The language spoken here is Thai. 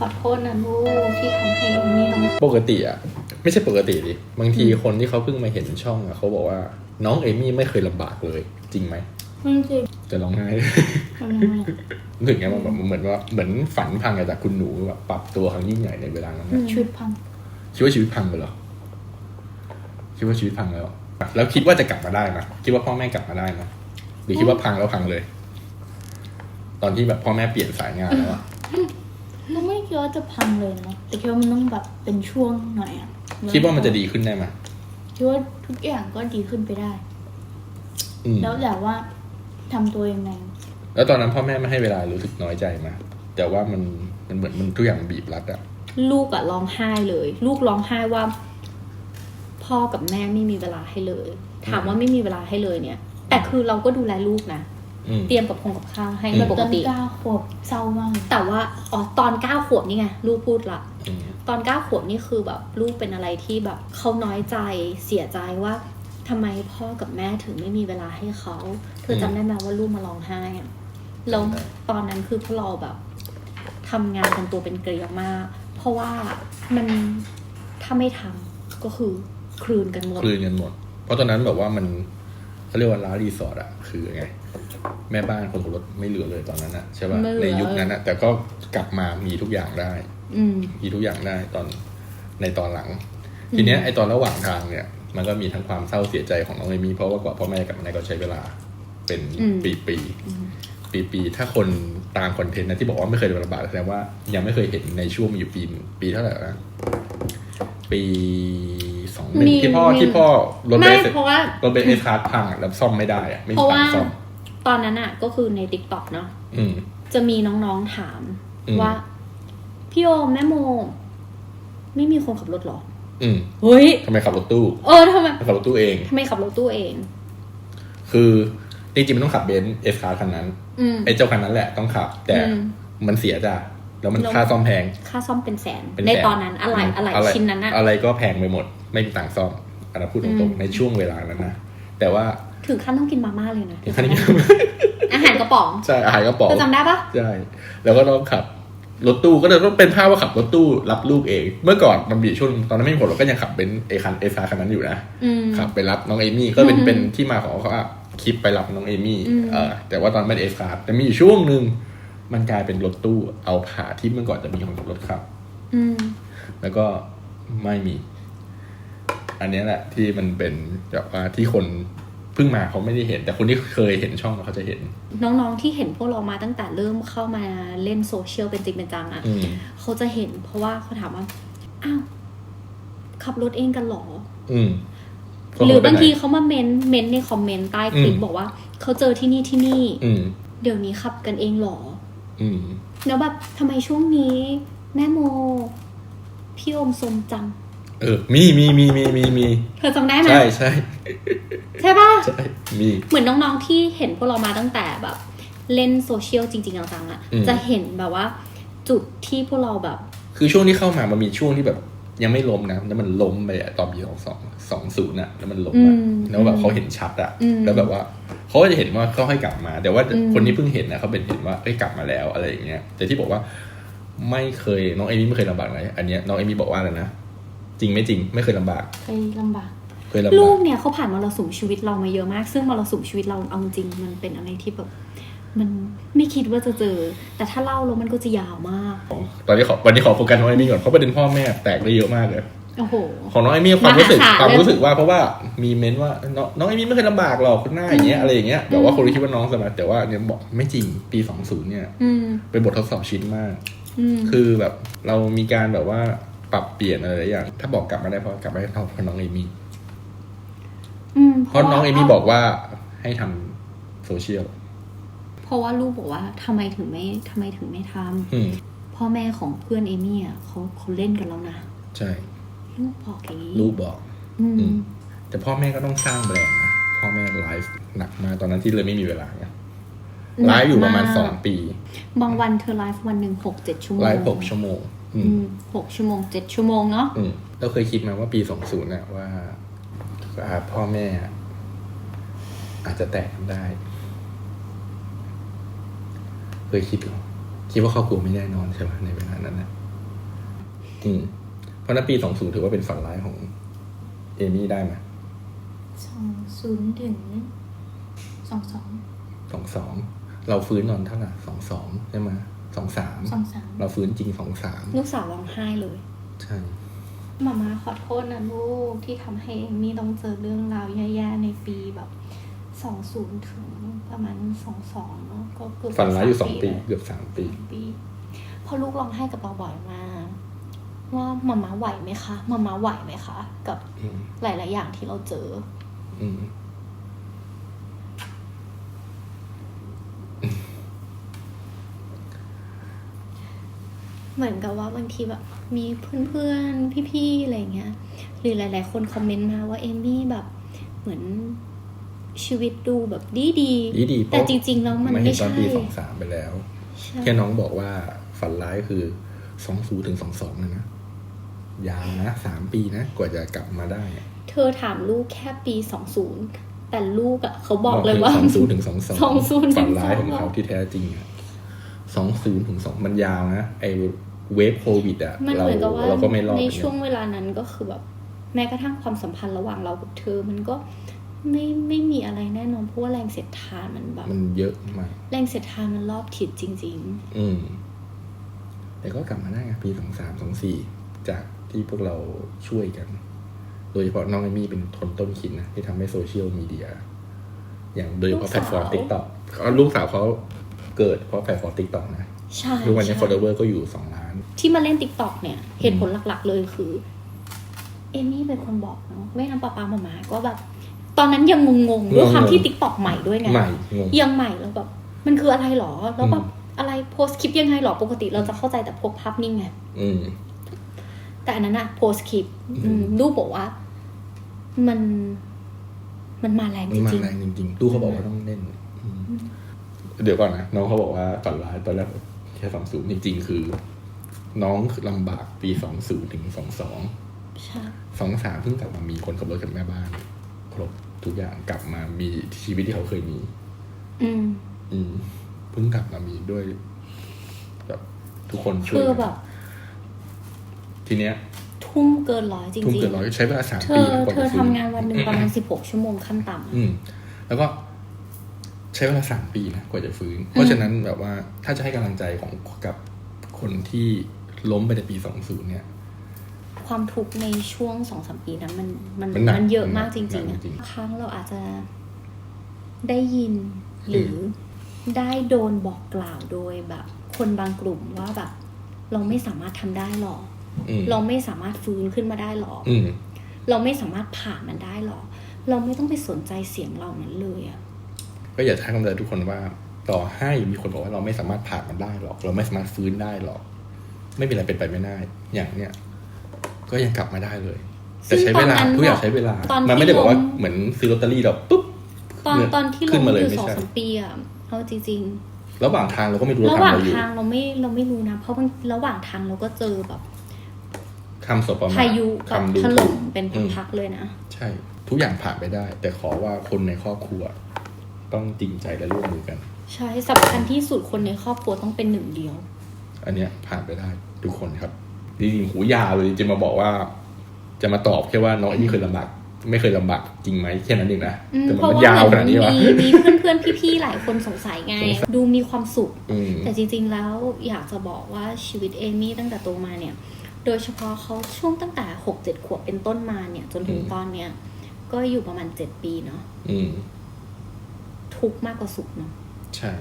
ขอโทษนะลูกที่ทำให้เอมมี่ต้องปกติอะไม่ใช่ปกติดิบางทีคนที่เขาเพิ่งมาเห็นช่องอะเขาบอกว่า น้องเอมี่ไม่เคยลำบากเลย จริงไหมไม่จริงจะร้องไห้ ทำยังไงรู้สึกไงมันแบบเหมือนว่าเหมือนฝันพังจากคุณหนูแบบปรับตัวครั้งยิ่งใหญ่ในเวลานั้นนะชีวิตพัง คิดว่าชีวิตพังไปเหรอคิดว่าชีวิตพังแล้วแล้วคิดว่าจะกลับมาได้ไหมคิดว่าพ่อแม่กลับมาได้ไหมหรือคิดว่าพังแล้วพังเลย ตอนที่แบบพ่อแม่เปลี่ยนสายงานแล้วอะก็ไม่ คิดว่าจะพังเลยนะแต่คิดว่ามันต้องแบบเป็นช่วงหน่อยอะคิดว่ามันจะดีขึ้นได้ไหมคิดว่าทุกอย่างก็ดีขึ้นไปได้ อืมแล้วแต่ว่าทำตัวยังไงแล้วตอนนั้นพ่อแม่ไม่ให้เวลารู้สึกน้อยใจไหมแต่ว่ามันมันเหมือนมันทุกอย่างมันบีบรัดอะลูกอะร้องไห้เลย ลูกร้องไห้ว่า พ่อกับแม่ไม่มีเวลาให้เลย ถามว่าไม่มีเวลาให้เลยเนี่ย แต่คือเราก็ดูแลลูกนะอืม เตรียมกับคงกับข้าวให้อืมปกติตอนเก้าขวบเศร้ามากแต่ว่าอ๋อตอนเก้าขวบนี่ไงลูกพูดละอืมตอนเก้าขวบนี่คือแบบลูกเป็นอะไรที่แบบเขาน้อยใจเสียใจว่าทำไมพ่อกับแม่ถึงไม่มีเวลาให้เขา เธอจำได้ไหมว่าลูกมาร้องไห้อะแล้วตอนนั้นคือพวกเราแบบทำงานกันตัวเป็นเกลียวมาก เพราะว่ามันถ้าไม่ทำก็คือคลืนกันหมดคลืนกันหมด เพราะตอนนั้นแบบว่ามัน เขาเรียกว่าร้านรีสอร์ทอะคือไง แม่บ้านคนขับรถไม่เหลือเลยตอนนั้นอะใช่ป่ะไม่เหลือในยุคนั้นอะแต่ก็กลับมามีทุกอย่างได้ อืม มีทุกอย่างได้ตอนในตอนหลังทีเนี้ยไอตอนระหว่างทางเนี่ย มันก็มีทั้งความเศร้าเสียใจของน้องเอมี่เพราะว่ากว่าพ่อแม่กลับมาได้ก็ใช้เวลาเป็นอืมปีปีปีปีๆถ้าคนตามคอนเทนต์นะที่บอกว่าไม่เคยโดนระบาดแสดงว่ายังไม่เคยเห็นในช่วงมีอยู่ปีปีเท่าไหร่นะปีสองหนึ่ง มีที่พ่อมีที่พ่อรถเบไม่สเพราะว่า รถเบสเอสคาร์ดพังอะแล้วซ่อมไม่ได้อะไม่เพมีราะตัว่างค์ซ่อม ตอนนั้นอะก็คือในติ๊กต็อกเนาะอืม จะมีน้องๆถามอืม ว่า พี่โอมแม่โม ไม่มีคนขับรถเหรอ อืมเฮ้ย ทำไมขับรถตู้เออทำไมขับรถตู้เอง ทำไมขับรถตู้เอง คือจริงๆมันต้องขับเบนซ์เอสคาร์คันนั้นอืม ไอ้เจ้าคันนั้นแหละต้องขับ แต่อืมมันเสียจ้ะแล้วมันแล้ว ค่าซ่อมแพง ค่าซ่อมเป็นแสน เป็นในแสตอนนั้นอะไรอะไรชิ้นนั้นอะอะไรก็แพงไปหมด ไม่มีตังค์ซ่อมอันนั้นพูดตอืรงมๆในช่วงเวลานั้นนะแต่ว่าถึงขั้นต้องกินมาม่าเลยนะคันนี้อาหารกระป๋องใช่อาหารกระป๋องเธอจำได้ปะใช่แล้วก็ต้องขับรถตู้ก็เลยต้องเป็นภาพว่าขับรถตู้รับลูกเอง เมื่อก่อนมันมีช่วงตอนนั้นไม่มีผลเราก็ยังขับเป็นเอคันเอซาคันนั้นอยู่นะอืมขับไปรับน้องเอมี่ก็เป็นอืมเป็นที่มาของเขาอะคลิปไปรับน้องเอมี่อืมเออแต่ว่าตอนไม่ได้เอสคาร์แต่มีอยู่ช่วงหนึ่งมันกลายเป็นรถตู้เอาผ่าที่เมื่อก่อนจะมีของรถขับอืมแล้วก็ไม่มี อันเนี้ยแหละที่มันเป็นแบบว่าที่คนเพิ่งมาเขาไม่ได้เห็น แต่คนที่เคยเห็นช่องเขาจะเห็น น้องๆที่เห็นพวกเรามาตั้งแต่เริ่มเข้ามาเล่นโซเชียลเป็นจริงเป็นจังอะอืมเขาจะเห็นเพราะว่าเขาถามว่าอ้าวขับรถเองกันเหรอ อืมหรือบางทีก็เขามาเมนเมนในคอมเมนต์ใต้คลิปอืมบอกว่าเขาเจอที่นี่ที่นี่อืมเดี๋ยวนี้ขับกันเองเหรออืมแล้วแบบทำไมช่วงนี้ แม่โม พี่โอมสมจัง เออ มีมีมีมีมีมีเธอจำได้ไหมใช่ใช่ใช่ปะใช่มีเหมือนน้องๆที่เห็นพวกเรามาตั้งแต่แบบ เล่นโซเชียลจริงๆจังๆอะอืมจะเห็นแบบว่า จุดที่พวกเราแบบ คือช่วงที่เข้ามามันมีช่วงที่แบบ ยังไม่ล้มนะแล้วมันล้มไปอะตอนปีสองสองสองศูนย์อะแล้วมันล้มอะอืมแล้วแบบเขาเห็นชัดอะอืมแล้วแบบว่าเขาก็จะเห็นว่าเขาให้กลับมา แต่ว่าอืมคนที่เพิ่งเห็นนะเขาเป็นเห็นว่าเอ้ยกลับมาแล้วอะไรอย่างเงี้ยแต่ที่บอกว่า ไม่เคยน้องเอมี่ไม่เคยลำบากเลยอันเนี้ยน้องเอมี่บอกว่าอะไรนะ จริงไม่จริง ไม่เคยลำบากเคยลำบากเคยลำลูบากกเนี่ยเขาผ่านมรสุมชีวิตเรามาเยอะมาก ซึ่งมรสุมชีวิตเราเอาจริงมันเป็นอะไรที่แบบมันไม่คิดว่าจะเจอ แต่ถ้าเล่าแล้วมันก็จะยาวมาก ตอนนี้ขอวันนี้ขอโฟกัสน้องเอมี่ก่อนเพราะประเด็นพ่อแม่แตกได้เยอะมากเลยโอ้โหของน้องเอมี่ความรู้สึกมหาศาลความรู้สึกว่าเพราะว่ามีเม้นว่าน้องน้องเอมี่ไม่เคยลำบากหรอกคุณหน้าอย่างเงี้ยอะไรอย่างเงี้ยแบบว่าคนคิดว่าน้องสบายแต่ว่าเนี่ยบอกไม่จริงปีสองศูนย์เนี่ยอืมเป็นบททดสอบชิ้นมากอืมคือแบบเรามีการแบบว่า ปรับเปลี่ยนอะไรหลายอย่าง ถ้าบอกกลับมาได้เพราะกลับมาได้เพราะน้องเอมี่อืมเพราะน้องเอมี่บอกว่าให้ทำโซเชียลเพราะว่าลูกบอกว่าทำไมถึงไม่ทำไมถึงไม่ทำอืมพ่อแม่ของเพื่อนเอมี่อะเขาเขาเล่นกันแล้วนะใช่ ลูกบอกอย่างนี้ลูกบอก อืม อืม แต่พ่อแม่ก็ต้องสร้างแบรนด์นะพ่อแม่ไลฟ์หนักมากตอนนั้นที่เลยไม่มีเวลาไงไลฟ์อยู่ประมาณสองปี บางวันเธอไลฟ์วันหนึ่งหกเจ็ดชั่วโมงไลฟ์หกชั่วโมงอือืมม หกชั่วโมงเจ็ดชั่วโมงเนาะอืมเราเคยคิดมาว่าปีสองศูนย์น่ะว่าอ่าพ่อแม่อะอาจจะแตกกันได้ เคยคิดเหรอคิดว่าครอบครัวไม่แน่นอนใช่ไหมในเวลานั้นนะอืมเพราะนั้นปีสองศูนย์ถือว่าเป็นฝันร้ายของ เอมี่ได้ไหมสองศูนย์ถึงสองสองสองสองเราฟื้นนอนเท่าไหร่สองสองใช่ไหม สองสามสองสามเราฟื้นจริงสองสามลูกสาวร้องไห้เลย ใช่มาม่าขอโทษนะลูกที่ทำให้เอมมี่ต้องเจอเรื่องราวแย่ๆในปีแบบสองศูนย์ถึงประมาณสองสองเนาะก็เกือบฝันร้ายอยู่สองปีเลยเกือบสามปีปีเพราะลูกร้องไห้กับเราบ่อยมากว่ามาม่าไหวไหมคะมาม่าไหวไหมคะ กับอืมหลาย ๆ อย่างที่เราเจอ อื เหมือนกับว่าบางทีแบบมีเพื่อนๆ พี่ๆ อะไรเงี้ย หรือหลาย ๆ คนคอมเมนต์มาว่าเอมมี่แบบเหมือนชีวิตดูแบบดีดีดีดีเพาะแต่จริง ๆ แล้วมันเห็ไม่นตอนใช่ปีสองสามไปแล้วใช่แค่น้องบอกว่าฝันร้ายคือสองศูนย์ถึงสองสองนะนะยาวนะสามปีนะ กว่าจะกลับมาได้ เธอถามลูกแค่ปีสองศูนย์แต่ลูกอะเขาบอกเลยว่าสองศูนย์ถึงสองสอง20ถึงฝันร้ายของ22เขาที่แท้จริงอะ สองศูนย์ถึงสองมันยาวนะไอเวฟโควิดอะมันเราเหมือนกับว่าเราก็ไม่รอดในเหมือนกันช่วงเวลานั้นก็คือแบบแม้กระทั่งความสัมพันธ์ระหว่างเรากับเธอ มันก็ไม่ไม่มีอะไรแน่นอนเพราะว่าแรงเสียดทานมันแบบมันเยอะมากแรงเสียดทานมันรอบทิศจริงอืม แต่ก็กลับมาได้ไงปีสองสามสองสี่จากที่พวกเราช่วยกัน โดยเฉพาะน้องเอมี่เป็นคนต้นคิดนะที่ทำให้โซเชียลมีเดีย อย่างโดยเฉพาะแพลตฟอร์มลูติ๊กกสาวต็อกลูกสาวเขา เกิดเพราะแพลตฟอร์มติ๊กต็อกนะๆใช่ทุกวันนี้ใช่ follower ก็อยู่สองล้าน ที่มาเล่นติ๊กต็อกเนี่ย เหตุผลหลักๆเลยคือ เอมี่เป็นคนบอกเนาะไม่นำป้าป้ามามาก็แบบ ตอนนั้นยังงงๆด้วยความงงๆที่ติ๊กต็อกใหม่ด้วยไงใหม่งงยังใหม่แล้วแบบมันคืออะไรหรอแล้วแบบอืมอะไรโพสคลิปยังไงหรอปกติเราจะเข้าใจแต่พวกภาพนิ่งไงอืมแต่อันนั้นอะโพสคลิปอืมรูปบอกว่า มันมันมาแรงมัจนมาริงแรงจริงๆตู้เขาบอกว่าต้องเล่นอืม เดี๋ยวก่อนนะน้องเขาบอกว่าฝันร้ายตอนแรกแค่สองศูนย์จริงๆ คือ น้องลำบากปีสองศูนย์ถึงสองสองๆใช่สองสามเพิ่งกลับมามีคนขับรถกับแม่บ้าน ครบทุกอย่างกลับมามีชีวิตที่เขาเคยมี อืม อืมเพิ่งกลับมามีด้วยแบบทุกคนช่วคืยอแบบทีเนี้ย ทุ่มเกินร้อยจริงทุ่มๆเกินร้อยใช้เวลาสามเธปีอนะกว่าเธอจะฟื้ทำงานวันหนึ่งประมาณสิบหกชั่วโมงขั้นต่ำอืม แล้วก็ ใช้เวลาสามปีนะกว่าจะฟื้น เพราะฉะนั้นแบบว่าถ้าจะให้กำลังใจของกับคนที่ล้มไปในปีสองศูนย์เนี่ย ความทุกข์ในช่วงสองสามปีนั้นมันมันมันหนักมันเยอะมากมันหจนักริงๆอะจริงครั้งเราอาจจะได้ยินหรือได้โดนบอกกล่าวโดยแบบ คนบางกลุ่มว่าแบบ เราไม่สามารถทำได้หรอกอืมเราไม่สามารถฟื้นขึ้นมาได้หรอกอืมเราไม่สามารถผ่านมันได้หรอก เราไม่ต้องไปสนใจเสียงเหล่านั้นเลยอะ ก็อยากจะให้กำลังใจทุกคนว่า ต่อให้มีคนบอกว่าเราไม่สามารถผ่านมันได้หรอก เราไม่สามารถฟื้นได้หรอก ไม่มีอะไรเป็นไปไม่ได้ อย่างเนี้ยก็ยังกลับมาได้เลย แต่ใช้เวลาซึ่งตอนนั้นทุกอย่างใช้เวลาตอนมันไม่ได้ที่บอกว่าล้มเหมือนซื้อลอตเตอรี่เราปุ๊บตอนเนี่ยตอนที่ขึ้ลนงมาเลยอยู่ไม่สองใช่สามปีอะเอาจริงระหว่างทางเราก็ไม่รู้ๆเราระหว่างทำอะไรอยู่ทางเราไม่เราไม่รู้นะ เพราะมันระหว่างทางเราก็เจอแบบคำสบประมาทพายุแบบคำดูถล่มถูกเป็นอืมพักๆเลยนะ ใช่ ทุกอย่างผ่านไปได้ แต่ขอว่าคนในครอบครัว ต้องจริงใจและร่วมมือกัน ใช่สำคัญที่สุดคนในครอบครัวต้องเป็นหนึ่งเดียว อันเนี้ยผ่านไปได้ทุกคนครับจริงๆหูยาวเลยจะมาบอกว่า จะมาตอบแค่ว่าน้องเอมี่เคยลำบากไม่เคยลำบากจริงไหมแค่นั้นเองนะอืมแต่เพมันราะมันว่ายาวเหขมืนาอดนนี้มีวะมีเพื่อนๆพี่ๆหลายคนสงสัยไงสงสัยดูมีความสุขอืมแต่จริง ๆ แล้วอยากจะบอกว่าชีวิตเอมี่ตั้งแต่โตมาเนี่ย โดยเฉพาะเขาช่วงตั้งแต่หกเจ็ดขวบเป็นต้นมาเนี่ย จนถึงอืมตอนเนี้ยก็อยู่ประมาณเจ็ดปีเนาะอืม ทุกข์มากกว่าสุขเนาะใช่